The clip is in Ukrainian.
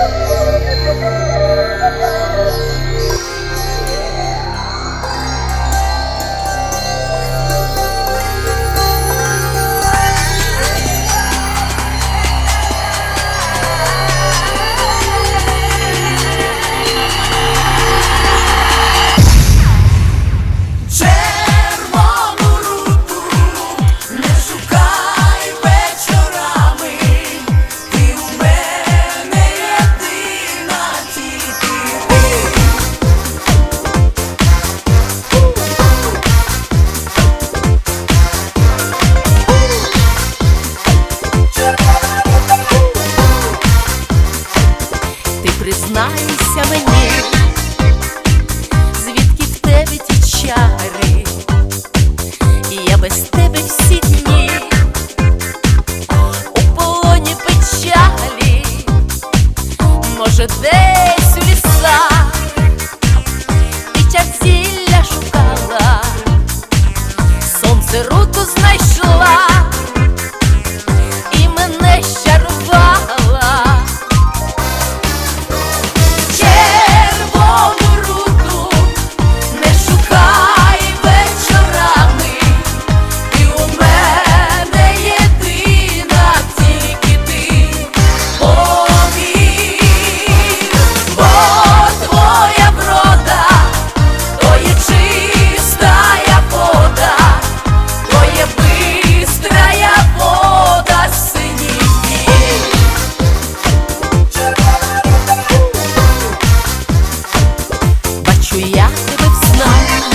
¡Gracias! Признайся мені, звідки в тебе ті чари, і я без тебе всі дні у полоні печалі, може, десь у лісах ти чарцілля шукала, сонце руту знайшла. with snow.